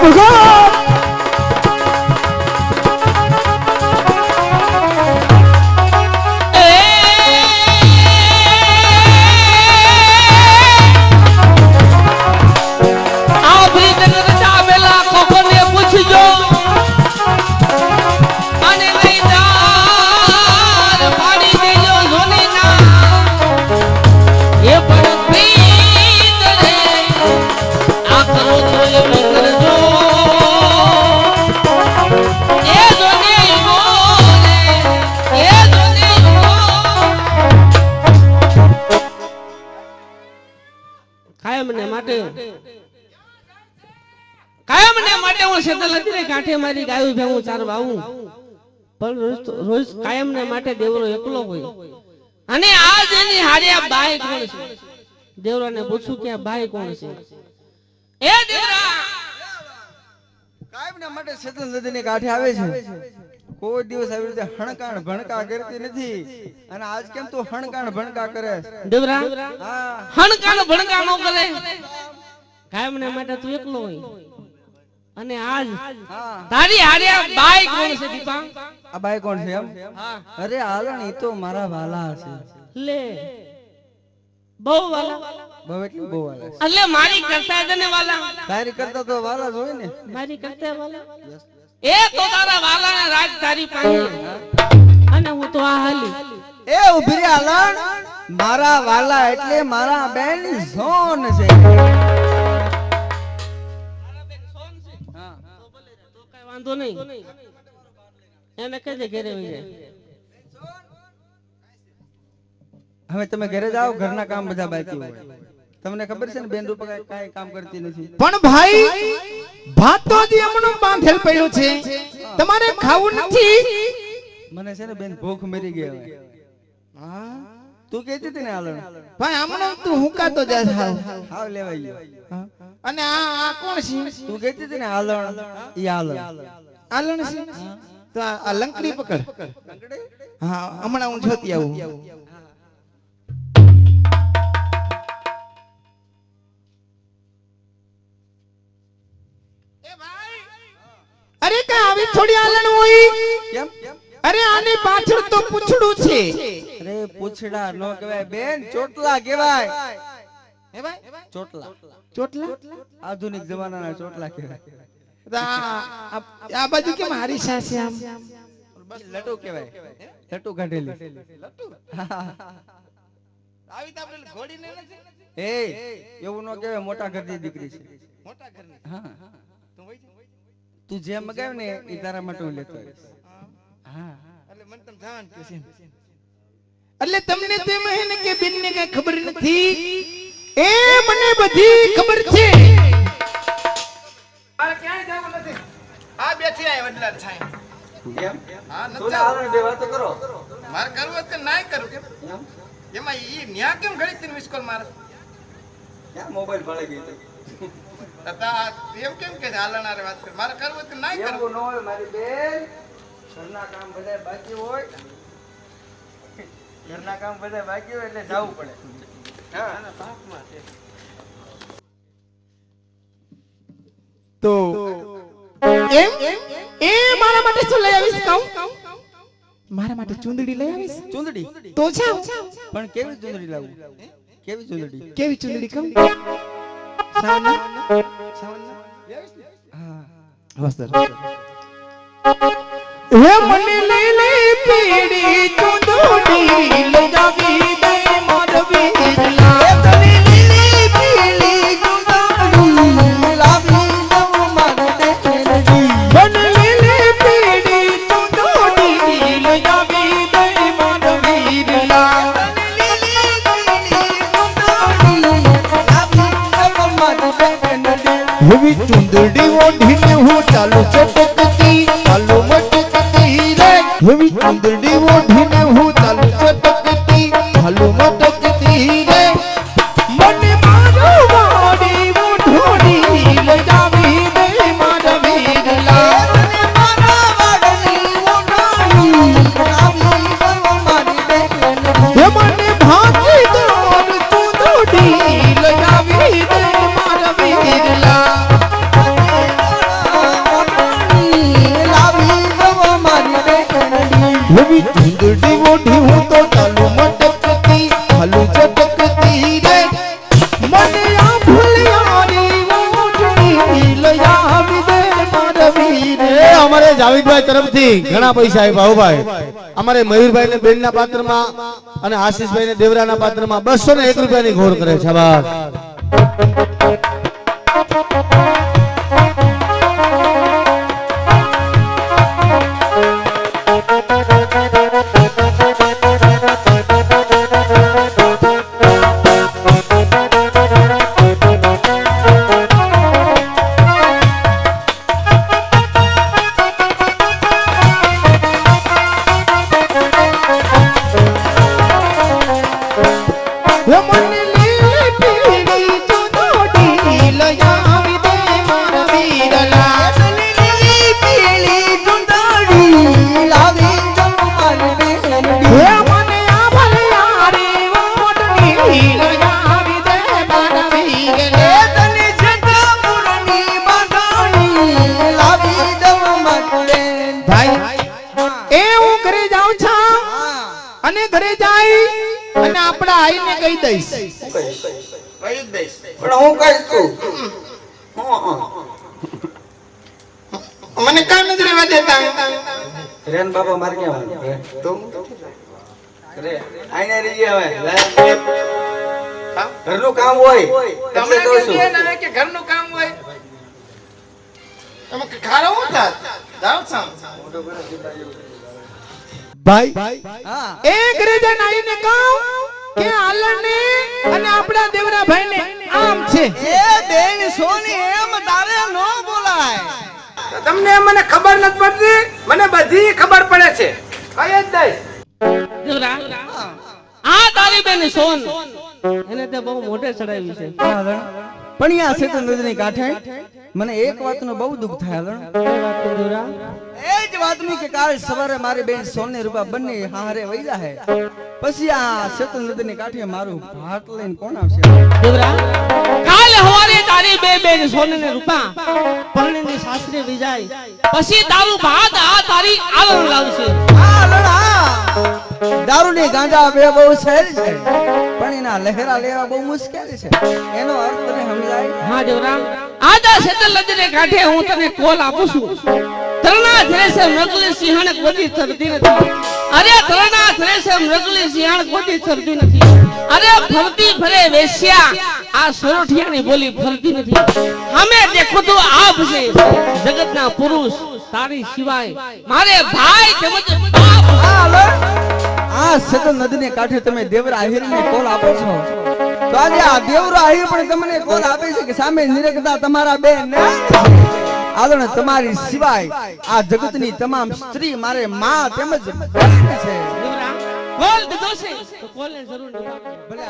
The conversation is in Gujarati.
不干！કાયમ ને માટે. કાયમને માટે હું શેતલ હતી ને કાંઠે મારી ગાયું ભેગું ચાર વાવું પણ રોજ તો- રોજ કાયમ ને માટે દેવરો એકલો હોય. અને આજ એની હારે આ બાઈ કોણ છે દેવરાને પૂછું કે આ બાઈ કોણ છે? એ દેવરા! કાયમને માટે શેતલ નદીને કાંઠે આવે છે. કોઈ દિવસ આવી રીતે હણકાણ ભણકા કરતી નથી. અને આજ કેમ તું હણકાણ ભણકા કરે? દેવરા હા. ભણકા નો કરે. કાયમ ને માટે તું એકલો હોય. અને આજ તારી હારે બાઈ કોણ છે દીપા? આ બાઈ કોણ છે એમ? અરે હાલણ ઈ તો મારા વાલા છે. લે. બહુ વાલા. બહુ એટલે બહુ વાલા એટલે મારી કરતા તને વાલા. તારી કરતા તો વાલા જ હોય ને. મારી કરતા વાલા. એ તો તારા વાલા રાજધારી રાજ પાસે અને હું તો આ હાલી. એ ઊભી રે મારા વાલા એટલે મારા બેન ઝોન છે? હા તો કઈ વાંધો નહીં. એને કહેજે ઘરે હવે તમે ઘરે જાઓ ઘરના કામ બધા બાકી હોય. તમને ખબર છે ને બેન રૂપા કાંઈ કામ કરતી નથી. પણ ભાઈ ભાત તો હજી હમણાં બાંધેલ પડ્યો છે તમારે ખાવું નથી મને છે ને બેન ભૂખ મરી ગઈ હવે. તું કહેતી હતી ને આલણ ભાઈ હમણાં તું હુંકાતો જા હાવ. હાવ લેવાઈ ગયો અને આ આ કોણ છે? તું કહેતી હતી ને આલણ ઈ આલણ આલણ છે? તો આ લંકડી પકડ. હા હમણાં હું જોતી આવું. થોડી આલણ હોય? કેમ? અરે આની પાછળ તો પૂછડું છે. અરે પૂછડા નો કહેવાય બેન ચોટલા કહેવાય. હે ભાઈ? ચોટલા. ચોટલા? આધુનિક જમાનાના ચોટલા કહેવાય. આ- બાજુ કેમ હારી સાસે આમ? બસ લટુ કહેવાય. લટુ કાઢેલી એ એવું નો કહેવાય મોટા ઘરની દીકરી છે. હા. તું જે મગાવ ને એ તારા માટે હું લેતો આવીશ. હા એટલે તમને તેમ હે ને. કે બેન ને કઈ ખબર નથી? એ મને બધી ખબર છે. મારે ક્યાંય જવાનું નથી. આ બેઠી આય વડલા છાંય હા નથી જવું. બે વાતો કરો. મારે કરવું તો નાય કરું. કેમ? એમાં ઈ ન્યા કેમ ઘડી તીન મિસ કોલ મારે? મોબાઈલ ભળે ગઈ તથા એમ કેમ કે હાલનારે વાત કર મારે કરવું તો નાય કરું ન હોય મારી બેન. ઘરના કામ બધા બાકી હોય. ઘરના કામ બધા બાકી હોય એટલે જવું પડે. હા. તો એમ? એ મારા માટે શું લઈ આવીશ કહું? મારા માટે ચુંદડી લઈ આવીશ? ચૂંદડી? તો જાવ પણ કેવી ચુંદડી લાવું? કેવી ચુંદડી? કેવી ચુંદડી કહું? હા મને લઈ પીડી તું દોડી લગાવી દે. એવી ચુંદડી ઓઢીને હું ચાલુ ચટકતી ચાલુ મટકતી રે. એવી ચુંદડી અમારે જાવેદભાઈ તરફથી ઘણા પૈસા આપ્યા. ભાઈ. અમારે મયુરભાઈ ને બેન ના પાત્રમાં અને આશીષભાઈ ને દેવરા ના પાત્રમાં બસો ને એક રૂપિયાની ઘોર કરે છે. ભાઈ એ હું ઘરે જાઉં છું અને ઘરે જાય અને આપણા આઈને કહી દઈશ. કહી દઈશ પણ હું કહીશ તું મને કામ નથી રહેવા દેતા. રેન બાબા માર કે? તું? રે આઈને રહી ગયા હવે ઘરનું કામ હોય તમે કહું છું. કે ઘરનું કામ હોય ખારો હું થાત જાઓ છો ભાઈ એક રીતન આઈને કહું કે આલને અને આપણા દેવરા ભાઈને આમ છે એ બેન સોની એમ તારે નો બોલાય તમને મને ખબર નથી પડતી? મને બધી ખબર પડે છે. કઈ જ દઈશ દેવરા આ તારી બેન સોન. એને તે બહુ મોઢે ચડાવી છે. પણ યા સેતુ નદીની કાંઠે? મને એક વાતનું બહુ દુઃખ થાય હલણ. એ જ વાતનું કે કાલ સવારે મારી બેન સોને રૂપા બંને હારે વઈ જાહે પછી આ સેતુ નદીની કાંઠે મારું ભાત લઈને કોણ આવશે? કાલ હવારે તારી બે બેન સોને ને રૂપા પરણીની સાસરે વિજાય. પછી તારું ભાત આ તારી આવરણ લાવશે. આ લડા. દારૂની ગાંજા બે બહુ સહેલ છે પણ લહેરા લેવા બહુ મુશ્કેલ છે. એનો અર્થ તને સમજાય? હા દેવરા આજા સેતલ નદીને કાંઠે હું તને કોલ આપું છું. તરણા થરેસે મૃગલી સિંહણ કોટી થરતી નથી. અરે તરણા થરેસે મૃગલી સિંહણ કોટી થરતી નથી. અરે ફરતી ફરે વેશ્યા આ સરોઠિયાની બોલી ફરતી નથી. અમે દેખો તો આપ છે જગતના પુરુષ તારી સિવાય. મારે ભાઈ તેમજ બાપ. આ સતત નદીને કાંઠે તમે દેવરા આહિરને કોલ આપો છો. તો આજે આ દેવરા આહિર પણ તમને કોલ આપે છે કે સામે નિરગતા તમારા બેન આદરણ તમારી સિવાય આ જગતની તમામ સ્ત્રી મારે માં તેમજ છે. દેવરા દીધો છે? તો કોલને જરૂર ભલે.